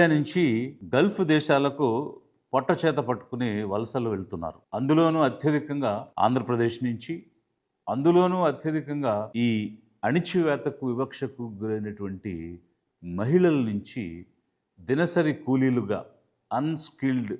India నుంచి Gulf దేశాలకు పొట్ట చేత పట్టుకుని వలసలు వెళ్తున్నారు. అందులోనూ అత్యధికంగా ఆంధ్రప్రదేశ్ నుంచి అందులోనూ అత్యధికంగా ఈ అణిచివేతకు వివక్షకు గురైనటువంటి మహిళల నుంచి దినసరి కూలీలుగా అన్స్కిల్డ్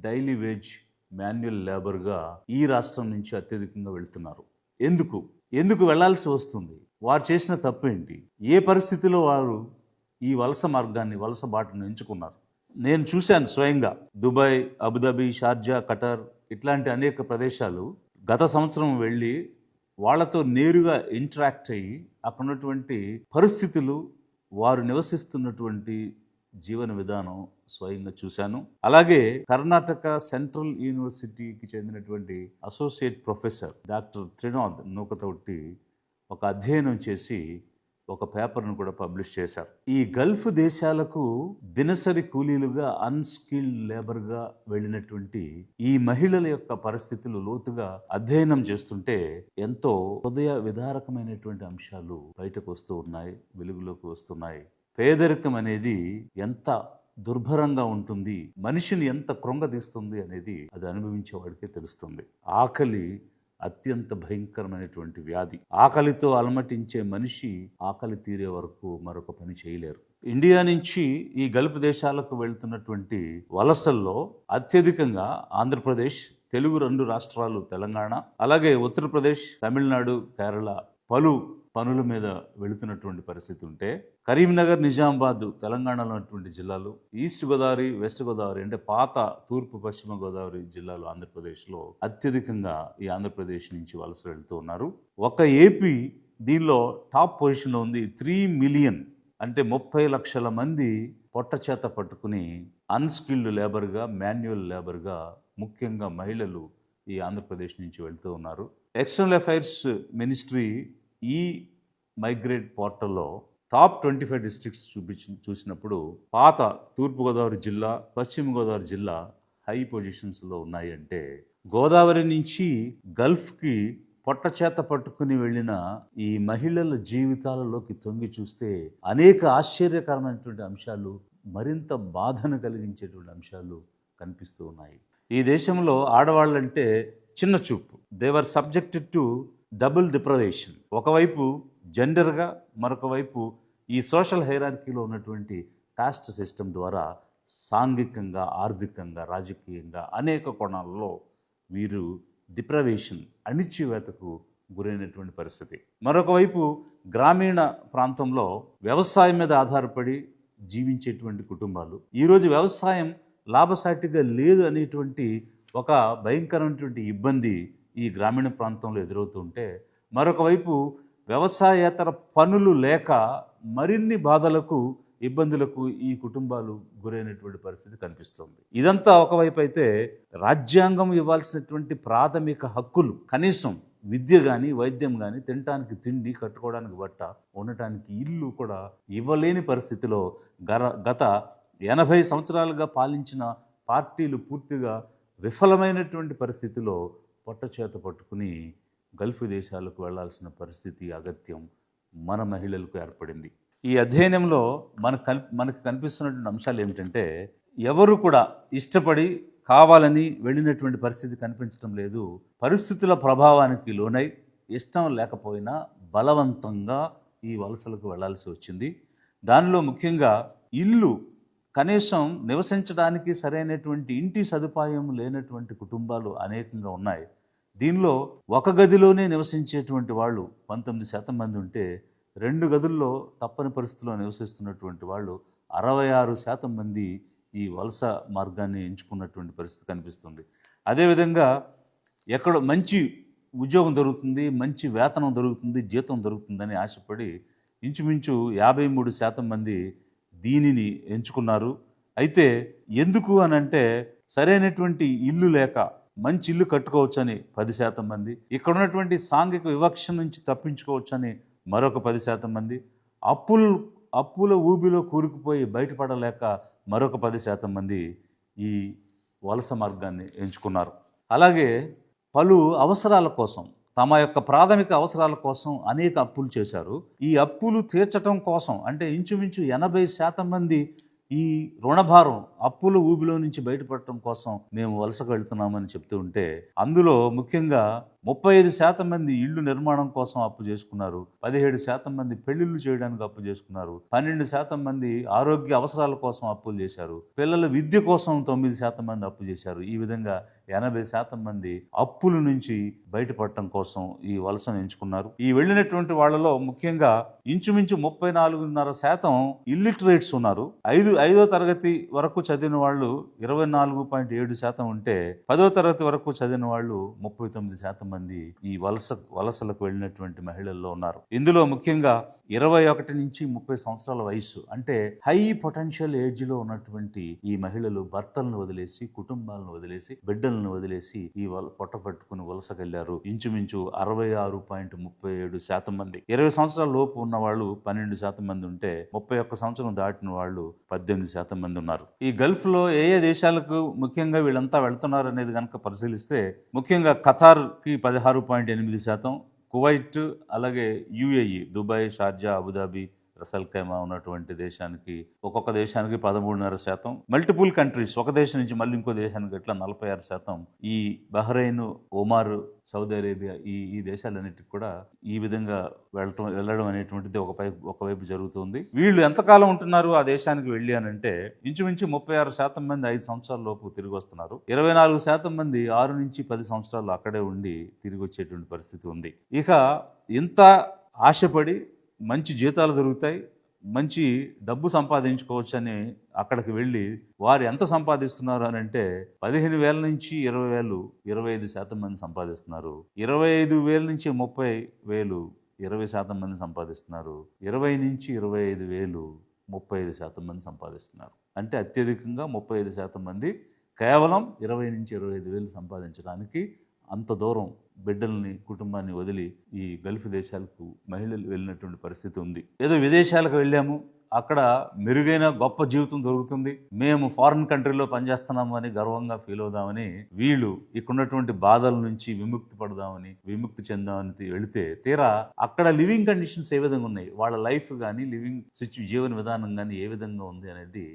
డైలీ వేజ్ మాన్యువల్ లేబర్గా ఈ రాష్ట్రం నుంచి అత్యధికంగా వెళ్తున్నారు. ఎందుకు? ఎందుకు వెళ్ళాల్సి వస్తుంది? వారు చేసిన తప్పేంటి ఏ పరిస్థితిలో వారు ఈ వలస మార్గాన్ని వలస బాటను ఎంచుకున్నారు. నేను చూశాను స్వయంగా దుబాయ్ అబుదాబి షార్జా ఖటర్ ఇట్లాంటి అనేక ప్రదేశాలు గత సంవత్సరం వెళ్ళి వాళ్ళతో నేరుగా ఇంటరాక్ట్ అయ్యి అక్కడ ఉన్నటువంటి పరిస్థితులు వారు నివసిస్తున్నటువంటి జీవన విధానం స్వయంగా చూశాను. అలాగే కర్ణాటక సెంట్రల్ యూనివర్సిటీకి చెందినటువంటి associate professor doctor Trinath Nookathoti ఒక అధ్యయనం చేసి ఒక పేపర్ను కూడా పబ్లిష్ చేశారు. ఈ గల్ఫ్ దేశాలకు దినసరి కూలీలుగా అన్స్కిల్డ్ లేబర్గా వెళ్ళినటువంటి ఈ మహిళల యొక్క పరిస్థితులు లోతుగా అధ్యయనం చేస్తుంటే ఎంతో హృదయ విదారకమైనటువంటి అంశాలు బయటకు వస్తూ ఉన్నాయి వెలుగులోకి వస్తున్నాయి. పేదరికం అనేది ఎంత దుర్భరంగా ఉంటుంది మనిషిని ఎంత కృంగదీస్తుంది అనేది అది అనుభవించేవాడికే తెలుస్తుంది. ఆకలి అత్యంత భయంకరమైనటువంటి వ్యాధి. ఆకలితో అలమటించే మనిషి ఆకలి తీరే వరకు మరొక పని చేయలేరు. ఇండియా నుంచి ఈ గల్ఫ్ దేశాలకు వెళ్తున్నటువంటి వలసల్లో అత్యధికంగా ఆంధ్రప్రదేశ్ తెలుగు రెండు రాష్ట్రాలు తెలంగాణ అలాగే ఉత్తరప్రదేశ్ తమిళనాడు కేరళ పలు పనుల మీద వెళుతున్నటువంటి పరిస్థితి ఉంటే కరీంనగర్ నిజామాబాద్ తెలంగాణలో ఉన్నటువంటి జిల్లాలు ఈస్ట్ గోదావరి వెస్ట్ గోదావరి అంటే పాత తూర్పు పశ్చిమ గోదావరి జిల్లాలు ఆంధ్రప్రదేశ్లో అత్యధికంగా ఈ ఆంధ్రప్రదేశ్ నుంచి వలస వెళుతూ ఉన్నారు. ఒక ఏపీ దీనిలో టాప్ పొజిషన్లో ఉంది త్రీ మిలియన్ అంటే ముప్పై లక్షల మంది పొట్ట చేత పట్టుకుని అన్స్కిల్డ్ లేబర్గా మాన్యువల్ లేబర్గా ముఖ్యంగా మహిళలు ఈ ఆంధ్రప్రదేశ్ నుంచి వెళ్తూ ఉన్నారు. ఎక్స్టర్నల్ అఫైర్స్ మినిస్ట్రీ ఈ మైగ్రేట్ పోర్టల్లో టాప్ ట్వంటీ ఫైవ్ డిస్ట్రిక్ట్స్ చూపించి చూసినప్పుడు పాత తూర్పుగోదావరి జిల్లా పశ్చిమ గోదావరి జిల్లా హై పొజిషన్స్లో ఉన్నాయి అంటే గోదావరి నుంచి గల్ఫ్కి పొట్ట చేత పట్టుకుని వెళ్ళిన ఈ మహిళల జీవితాలలోకి తొంగి చూస్తే అనేక ఆశ్చర్యకరమైనటువంటి అంశాలు మరింత బాధను కలిగించేటువంటి అంశాలు కనిపిస్తూ ఉన్నాయి. ఈ దేశంలో ఆడవాళ్ళంటే చిన్న చూపు. They are subjected to double deprivation ఒకవైపు జెండర్గా మరొక వైపు ఈ సోషల్ హైరార్కీలో ఉన్నటువంటి కాస్ట్ సిస్టమ్ ద్వారా సాంఘికంగా ఆర్థికంగా రాజకీయంగా అనేక కోణాలలో వీరు డిప్రవేషన్ అణిచివేతకు గురైనటువంటి పరిస్థితి. మరొక వైపు గ్రామీణ ప్రాంతంలో వ్యవసాయం మీద ఆధారపడి జీవించేటువంటి కుటుంబాలు. ఈరోజు వ్యవసాయం లాభసాటిగా లేదు అనేటువంటి ఒక భయంకరమైనటువంటి ఇబ్బంది ఈ గ్రామీణ ప్రాంతంలో ఎదురవుతుంటే మరొక వైపు వ్యవసాయేతర పనులు లేక మరిన్ని బాధలకు ఇబ్బందులకు ఈ కుటుంబాలు గురైనటువంటి పరిస్థితి కనిపిస్తుంది. ఇదంతా ఒకవైపు అయితే రాజ్యాంగం ఇవ్వాల్సినటువంటి ప్రాథమిక హక్కులు కనీసం విద్య కానీ వైద్యం కానీ తినటానికి తిండి కట్టుకోవడానికి బట్ట ఉండటానికి ఇల్లు కూడా ఇవ్వలేని పరిస్థితిలో గర గత ఎనభై సంవత్సరాలుగా పాలించిన పార్టీలు పూర్తిగా విఫలమైనటువంటి పరిస్థితిలో పొట్టచేత పట్టుకుని గల్ఫ్ దేశాలకు వెళ్ళాల్సిన పరిస్థితి అగత్యం మన మహిళలకు ఏర్పడింది. ఈ అధ్యయనంలో మన కన్ మనకు కనిపిస్తున్నటువంటి అంశాలు ఏమిటంటే ఎవరు కూడా ఇష్టపడి కావాలని వెళ్ళినటువంటి పరిస్థితి కనిపించడం లేదు. పరిస్థితుల ప్రభావానికి లోనై ఇష్టం లేకపోయినా బలవంతంగా ఈ వలసలకు వెళ్ళాల్సి వచ్చింది. దానిలో ముఖ్యంగా ఇల్లు కనీసం నివసించడానికి సరైనటువంటి ఇంటి సదుపాయం లేనటువంటి కుటుంబాలు అనేకంగా ఉన్నాయి. దీనిలో ఒక గదిలోనే నివసించేటువంటి వాళ్ళు పంతొమ్మిది శాతం మంది ఉంటే రెండు గదుల్లో తప్పని పరిస్థితుల్లో నివసిస్తున్నటువంటి వాళ్ళు అరవై ఆరు శాతం మంది ఈ వలస మార్గాన్ని ఎంచుకున్నటువంటి పరిస్థితి కనిపిస్తుంది. అదేవిధంగా ఎక్కడ మంచి ఉద్యోగం దొరుకుతుంది మంచి వేతనం దొరుకుతుంది జీతం దొరుకుతుందని ఆశపడి ఇంచుమించు యాభై మూడు శాతం మంది దీనిని ఎంచుకున్నారు. అయితే ఎందుకు అని అంటే సరైనటువంటి ఇల్లు లేక మంచి ఇల్లు కట్టుకోవచ్చని పది శాతం మంది ఇక్కడ ఉన్నటువంటి సాంఘిక వివక్ష నుంచి తప్పించుకోవచ్చని మరొక పది శాతం మంది అప్పులు అప్పుల ఊబిలో కూరుకుపోయి బయటపడలేక మరొక పది శాతం మంది ఈ వలస మార్గాన్ని ఎంచుకున్నారు. అలాగే పలు అవసరాల కోసం తమ యొక్క ప్రాథమిక అవసరాల కోసం అనేక అప్పులు చేశారు. ఈ అప్పులు తీర్చటం కోసం అంటే ఇంచుమించు ఎనభై శాతం మంది ఈ రుణభారం అప్పుల ఊబిలో నుంచి బయటపడటం కోసం మేము వలసకు వెళ్తున్నామని చెప్తూ ఉంటే అందులో ముఖ్యంగా ముప్పై ఐదు శాతం మంది ఇళ్ళు నిర్మాణం కోసం అప్పు చేసుకున్నారు. పదిహేడు శాతం మంది పెళ్ళిళ్ళు చేయడానికి అప్పు చేసుకున్నారు. పన్నెండు శాతం మంది ఆరోగ్య అవసరాల కోసం అప్పులు చేశారు. పిల్లల విద్య కోసం తొమ్మిది శాతం మంది అప్పు చేశారు. ఈ విధంగా ఎనభై శాతం మంది అప్పుల నుంచి బయటపడటం కోసం ఈ వలసను ఎంచుకున్నారు. ఈ వెళ్ళినటువంటి వాళ్ళలో ముఖ్యంగా ఇంచుమించు ముప్పై నాలుగున్నర శాతం ఇల్లిటరేట్స్ ఉన్నారు. ఐదు ఐదో తరగతి వరకు చదివిన వాళ్ళు ఇరవై నాలుగు పాయింట్ ఏడు శాతం ఉంటే పదో తరగతి వరకు చదివిన వాళ్ళు ముప్పై తొమ్మిది శాతం మంది ఈ వలస వలసలకు వెళ్ళినటువంటి మహిళల్లో ఉన్నారు. ఇందులో ముఖ్యంగా ఇరవై ఒకటి నుంచి ముప్పై సంవత్సరాల వయసు అంటే హై పొటెన్షియల్ ఏజ్లో ఉన్నటువంటి ఈ మహిళలు భర్తలను వదిలేసి కుటుంబాలను వదిలేసి బిడ్డలను వదిలేసి ఈ వల పొట్ట పట్టుకుని వలసకెళ్ళారు. ఇంచుమించు అరవై ఆరు పాయింట్ ముప్పై ఏడు శాతం మంది. ఇరవై సంవత్సరాల లోపు ఉన్న వాళ్ళు పన్నెండు శాతం మంది ఉంటే ముప్పై ఒక్క సంవత్సరం దాటిన వాళ్ళు పద్దెనిమిది శాతం మంది ఉన్నారు. ఈ గల్ఫ్లో ఏ ఏ దేశాలకు ముఖ్యంగా వీళ్ళంతా వెళ్తున్నారు అనేది కనుక పరిశీలిస్తే ముఖ్యంగా ఖతార్కి పదహారు పాయింట్ ఎనిమిది శాతం కువైట్ అలాగే UAE Dubai Sharjah Abu Dhabi Ras al Khaimah ఉన్నటువంటి దేశానికి ఒక్కొక్క దేశానికి పదమూడున్నర శాతం. మల్టిపుల్ కంట్రీస్ ఒక దేశం నుంచి మళ్ళీ ఇంకో దేశానికి ఇట్లా నలభై ఆరు శాతం. ఈ బహ్రెయిన్ ఒమార్ సౌదీ అరేబియా ఈ ఈ దేశాలన్నిటికి కూడా ఈ విధంగా వెళ్ళటం వెళ్ళడం అనేటువంటిది ఒక పై ఒకవైపు జరుగుతుంది. వీళ్ళు ఎంతకాలం ఉంటున్నారు ఆ దేశానికి వెళ్ళి అని అంటే ఇంచుమించు ముప్పై ఆరు శాతం మంది ఐదు సంవత్సరాల లోపు తిరిగి వస్తున్నారు. ఇరవై నాలుగు శాతం మంది ఆరు నుంచి పది సంవత్సరాలు అక్కడే ఉండి తిరిగి వచ్చేటువంటి పరిస్థితి ఉంది. ఇక ఇంత ఆశపడి మంచి జీతాలు దొరుకుతాయి మంచి డబ్బు సంపాదించుకోవచ్చు అని అక్కడికి వెళ్ళి వారు ఎంత సంపాదిస్తున్నారు అని అంటే పదిహేను వేల నుంచి ఇరవై వేలు ఇరవై ఐదు శాతం మంది సంపాదిస్తున్నారు ఇరవై ఐదు వేల నుంచి ముప్పై వేలు ఇరవై శాతం మంది సంపాదిస్తున్నారు ఇరవై నుంచి ఇరవై ఐదు వేలు ముప్పై ఐదు శాతం మంది సంపాదిస్తున్నారు. అంటే అత్యధికంగా ముప్పై ఐదు శాతం మంది కేవలం ఇరవై నుంచి ఇరవై ఐదు వేలు సంపాదించడానికి అంత దూరం బిడ్డల్ని కుటుంబాన్ని వదిలి ఈ గల్ఫ్ దేశాలకు మహిళలు వెళ్ళినటువంటి పరిస్థితి ఉంది. ఏదో విదేశాలకు వెళ్ళాము. అక్కడ మెరుగైన గొప్ప జీవితం దొరుకుతుంది. మేము ఫారిన్ కంట్రీలో పనిచేస్తున్నాము అని గర్వంగా ఫీల్ అవుదామని వీళ్ళు ఇక్కడున్నటువంటి బాధల నుంచి విముక్తి పడదామని విముక్తి చెందామని వెళితే తీరా అక్కడ లివింగ్ కండిషన్స్ ఏ విధంగా ఉన్నాయి? వాళ్ళ లైఫ్ కానీ లివింగ్ సిచ్యు జీవన విధానం కానీ ఏ విధంగా ఉంది అనేది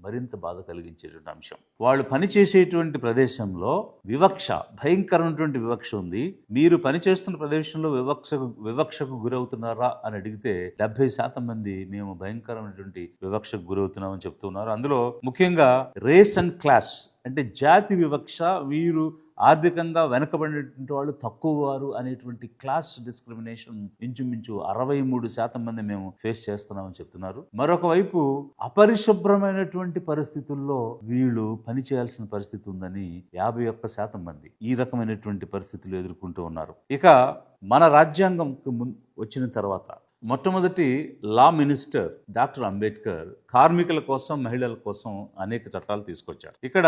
మరింత బాధ కలిగించేటువంటి అంశం. వాళ్ళు పనిచేసేటువంటి ప్రదేశంలో వివక్ష భయంకరమైనటువంటి వివక్ష ఉంది. మీరు పనిచేస్తున్న ప్రదేశంలో వివక్షకు వివక్షకు గురవుతున్నారా అని అడిగితే డెబ్బై శాతం మంది మేము భయంకరమైనటువంటి వివక్షకు గురవుతున్నామని చెప్తున్నారు. అందులో ముఖ్యంగా రేస్ అండ్ క్లాస్ అంటే జాతి వివక్ష వీరు ఆర్థికంగా వెనకబడినటువంటి వాళ్ళు తక్కువ వారు అనేటువంటి క్లాస్ డిస్క్రిమినేషన్ ఇంచుమించు అరవై మూడు శాతం మంది మేము ఫేస్ చేస్తున్నామని చెప్తున్నారు. మరొక వైపు అపరిశుభ్రమైనటువంటి పరిస్థితుల్లో వీళ్ళు పని చేయాల్సిన పరిస్థితి ఉందని యాభై ఒక్క శాతం మంది ఈ రకమైనటువంటి పరిస్థితులు ఎదుర్కొంటూ ఉన్నారు. ఇక మన రాజ్యాంగంకి మున్ వచ్చిన తర్వాత మొట్టమొదటి లా మినిస్టర్ డాక్టర్ అంబేద్కర్ కార్మికుల కోసం మహిళల కోసం అనేక చట్టాలు తీసుకొచ్చారు. ఇక్కడ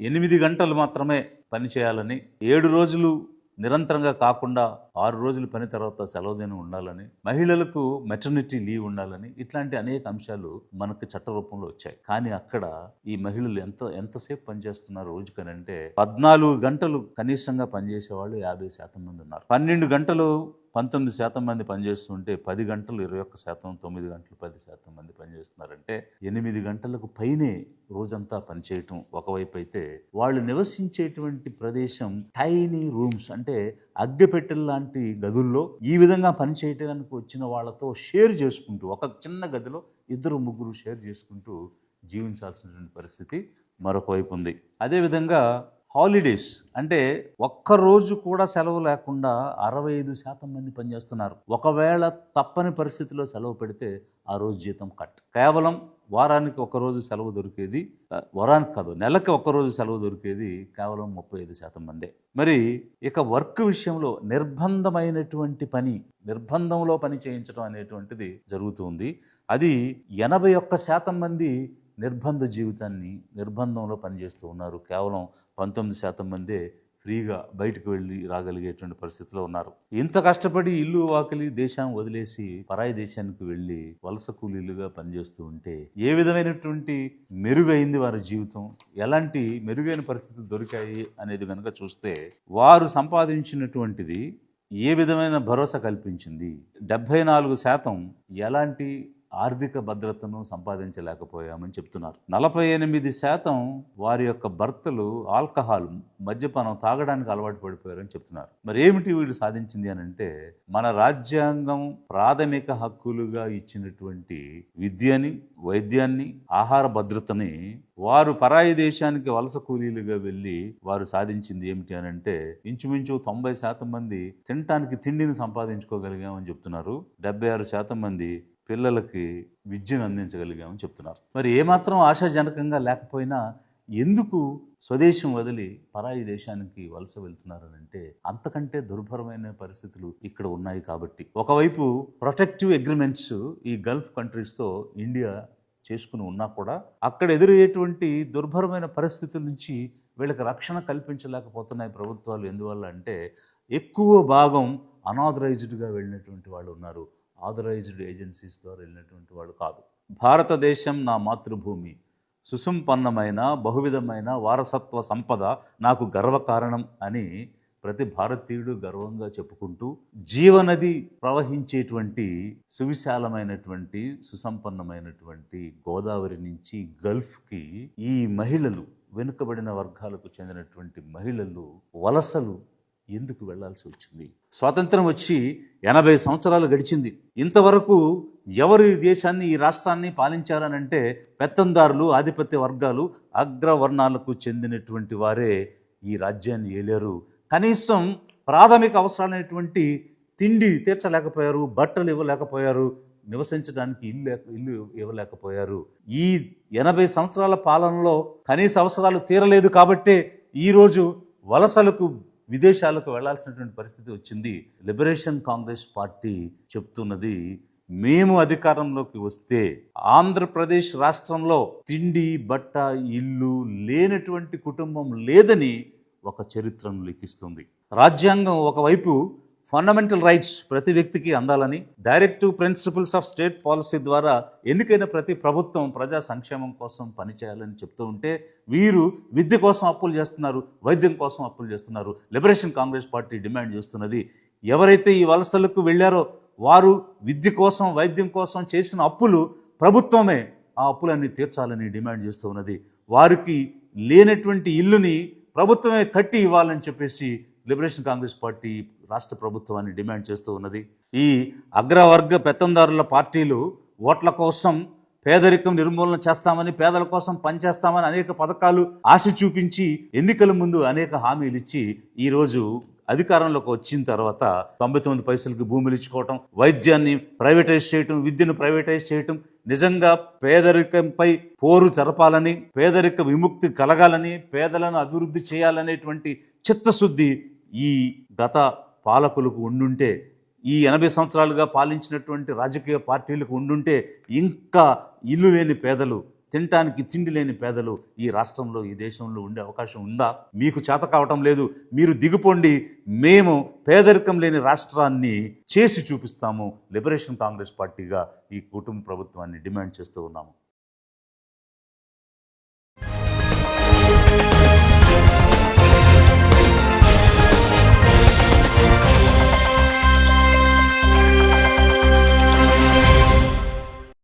ఎనిమిది గంటలు మాత్రమే పని చేయాలని ఏడు రోజులు నిరంతరంగా కాకుండా ఆరు రోజులు పని తర్వాత సెలవు దినం ఉండాలని మహిళలకు మెటర్నిటీ లీవ్ ఉండాలని ఇట్లాంటి అనేక అంశాలు మనకు చట్ట రూపంలో వచ్చాయి. కానీ అక్కడ ఈ మహిళలు ఎంత ఎంతసేపు పనిచేస్తున్నారు రోజుకనంటే పద్నాలుగు గంటలు కనీసంగా పనిచేసే వాళ్ళు యాభై శాతం మంది ఉన్నారు. పన్నెండు గంటలు పంతొమ్మిది శాతం మంది పనిచేస్తుంటే పది గంటలు ఇరవై ఒక్క శాతం తొమ్మిది గంటలు పది శాతం మంది పనిచేస్తున్నారంటే ఎనిమిది గంటలకు పైనే రోజంతా పనిచేయటం ఒకవైపు అయితే వాళ్ళు నివసించేటువంటి ప్రదేశం టైనీ రూమ్స్ అంటే అగ్గెపెట్టెల ఇలాంటి గదుల్లో ఈ విధంగా పనిచేయటానికి వచ్చిన వాళ్ళతో షేర్ చేసుకుంటూ ఒక చిన్న గదిలో ఇద్దరు ముగ్గురు షేర్ చేసుకుంటూ జీవించాల్సినటువంటి పరిస్థితి మరొక వైపు ఉంది. అదేవిధంగా హాలిడేస్ అంటే ఒక్క రోజు కూడా సెలవు లేకుండా అరవై ఐదు శాతం మంది పనిచేస్తున్నారు ఒకవేళ తప్పని పరిస్థితిలో సెలవు పెడితే ఆ రోజు జీతం కట్. కేవలం వారానికి ఒక రోజు సెలవు దొరికేది వారానికి కాదు నెలకి ఒక రోజు సెలవు దొరికేది కేవలం ముప్పై ఐదు శాతం మందే. మరి ఇక వర్క్ విషయంలో నిర్బంధమైనటువంటి పని నిర్బంధంలో పని చేయించడం అనేటువంటిది జరుగుతుంది అది ఎనభై ఒక్క శాతం మంది నిర్బంధ జీవితాన్ని నిర్బంధంలో పనిచేస్తూ ఉన్నారు. కేవలం పంతొమ్మిది శాతం మందే ఫ్రీగా బయటకు వెళ్ళి రాగలిగేటువంటి పరిస్థితిలో ఉన్నారు. ఇంత కష్టపడి ఇల్లు వాకిలి దేశాన్ని వదిలేసి పరాయి దేశానికి వెళ్ళి వలస కూలీలుగా పనిచేస్తూ ఉంటే ఏ విధమైనటువంటి మెరుగైంది వారి జీవితం? ఎలాంటి మెరుగైన పరిస్థితులు దొరికాయి అనేది కనుక చూస్తే వారు సంపాదించినటువంటిది ఏ విధమైన భరోసా కల్పించింది? డెబ్భై నాలుగు శాతం ఎలాంటి ఆర్థిక భద్రతను సంపాదించలేకపోయామని చెప్తున్నారు. నలభై ఎనిమిది శాతం వారి యొక్క భర్తలు ఆల్కహాల్ మద్యపానం తాగడానికి అలవాటు పడిపోయారని చెప్తున్నారు. మరి ఏమిటి వీళ్ళు సాధించింది అని అంటే మన రాజ్యాంగం ప్రాథమిక హక్కులుగా ఇచ్చినటువంటి విద్యని వైద్యాన్ని ఆహార భద్రతని వారు పరాయి దేశానికి వలస కూలీలుగా వెళ్ళి వారు సాధించింది ఏమిటి అని అంటే ఇంచుమించు తొంభై శాతం మంది తినటానికి తిండిని సంపాదించుకోగలిగామని చెప్తున్నారు. డెబ్బై ఆరు శాతం మంది పిల్లలకి విద్యను అందించగలిగామని చెప్తున్నారు. మరి ఏమాత్రం ఆశాజనకంగా లేకపోయినా ఎందుకు స్వదేశం వదిలి పరాయి దేశానికి వలస వెళ్తున్నారని అంటే అంతకంటే దుర్భరమైన పరిస్థితులు ఇక్కడ ఉన్నాయి కాబట్టి. ఒకవైపు ప్రొటెక్టివ్ అగ్రిమెంట్స్ ఈ గల్ఫ్ కంట్రీస్తో ఇండియా చేసుకుని ఉన్నా కూడా అక్కడ ఎదురయ్యేటువంటి దుర్భరమైన పరిస్థితుల నుంచి వీళ్ళకి రక్షణ కల్పించలేకపోతున్నాయి ప్రభుత్వాలు. ఎందువల్ల అంటే ఎక్కువ భాగం అనాథరైజ్డ్గా వెళ్ళినటువంటి వాళ్ళు ఉన్నారు. ఆథరైజ్డ్ ఏజెన్సీస్ ద్వారా వెళ్ళినటువంటి వాళ్ళు కాదు. భారతదేశం నా మాతృభూమి. సుసంపన్నమైన బహువిధమైన వారసత్వ సంపద నాకు గర్వకారణం అని ప్రతి భారతీయుడు గర్వంగా చెప్పుకుంటూ జీవనది ప్రవహించేటువంటి సువిశాలమైనటువంటి సుసంపన్నమైనటువంటి గోదావరి నుంచి గల్ఫ్కి ఈ మహిళలు వెనుకబడిన వర్గాలకు చెందినటువంటి మహిళలు వలసలు ఎందుకు వెళ్ళాల్సి వచ్చింది? స్వాతంత్రం వచ్చి ఎనభై సంవత్సరాలు గడిచింది. ఇంతవరకు ఎవరు ఈ దేశాన్ని ఈ రాష్ట్రాన్ని పాలించారనంటే పెత్తందారులు ఆధిపత్య వర్గాలు అగ్రవర్ణాలకు చెందినటువంటి వారే ఈ రాజ్యాన్ని ఏలేరు. కనీసం ప్రాథమిక అవసరాలైనటువంటి తిండి తీర్చలేకపోయారు బట్టలు ఇవ్వలేకపోయారు నివసించడానికి ఇల్లు లేక- ఇల్లు ఇవ్వలేకపోయారు. ఈ ఎనభై సంవత్సరాల పాలనలో కనీస అవసరాలు తీరలేదు కాబట్టే ఈరోజు వలసలకు విదేశాలకు వెళ్ళాల్సినటువంటి పరిస్థితి వచ్చింది. లిబరేషన్ కాంగ్రెస్ పార్టీ చెప్తున్నది మేము అధికారంలోకి వస్తే ఆంధ్రప్రదేశ్ రాష్ట్రంలో తిండి బట్ట ఇల్లు లేనటువంటి కుటుంబం లేదని ఒక చరిత్రను లిఖిస్తుంది. రాజ్యాంగం ఒకవైపు ఫండమెంటల్ రైట్స్ ప్రతి వ్యక్తికి అందాలని directive principles of state policy ద్వారా ఎన్నికైన ప్రతి ప్రభుత్వం ప్రజా సంక్షేమం కోసం పనిచేయాలని చెప్తూ ఉంటే వీరు విద్య కోసం అప్పులు చేస్తున్నారు వైద్యం కోసం అప్పులు చేస్తున్నారు లిబరేషన్ కాంగ్రెస్ పార్టీ డిమాండ్ చేస్తున్నది. ఎవరైతే ఈ వలసలకు వెళ్ళారో వారు విద్య కోసం వైద్యం కోసం చేసిన అప్పులు ప్రభుత్వమే ఆ అప్పులన్నీ తీర్చాలని డిమాండ్ చేస్తూ ఉన్నది. వారికి లేనటువంటి ఇల్లుని ప్రభుత్వమే కట్టి ఇవ్వాలని చెప్పేసి లిబరేషన్ కాంగ్రెస్ పార్టీ రాష్ట్ర ప్రభుత్వాన్ని డిమాండ్ చేస్తూ ఉన్నది. ఈ అగ్రవర్గ పెత్తందారుల పార్టీలు ఓట్ల కోసం పేదరికం నిర్మూలన చేస్తామని పేదల కోసం పనిచేస్తామని అనేక పథకాలు ఆశ చూపించి ఎన్నికల ముందు అనేక హామీలు ఇచ్చి ఈరోజు అధికారంలోకి వచ్చిన తర్వాత తొంభై తొమ్మిది పైసలకి భూములు ఇచ్చుకోవటం వైద్యాన్ని ప్రైవేటైజ్ చేయటం విద్యను ప్రైవేటైజ్ చేయటం నిజంగా పేదరికంపై పోరు జరపాలని పేదరిక విముక్తి కలగాలని పేదలను అభివృద్ధి చేయాలనేటువంటి చిత్తశుద్ధి ఈ గత పాలకులకు ఉండుంటే ఈ ఎనభై సంవత్సరాలుగా పాలించినటువంటి రాజకీయ పార్టీలకు ఉండుంటే ఇంకా ఇల్లు లేని పేదలు తినటానికి తిండి లేని పేదలు ఈ రాష్ట్రంలో ఈ దేశంలో ఉండే అవకాశం ఉందా? మీకు చేత కావటం లేదు. మీరు దిగుపోండి. మేము పేదరికం లేని రాష్ట్రాన్ని చేసి చూపిస్తాము. లిబరేషన్ కాంగ్రెస్ పార్టీగా ఈ కుటుంబ ప్రభుత్వాన్ని డిమాండ్ చేస్తూ ఉన్నాము.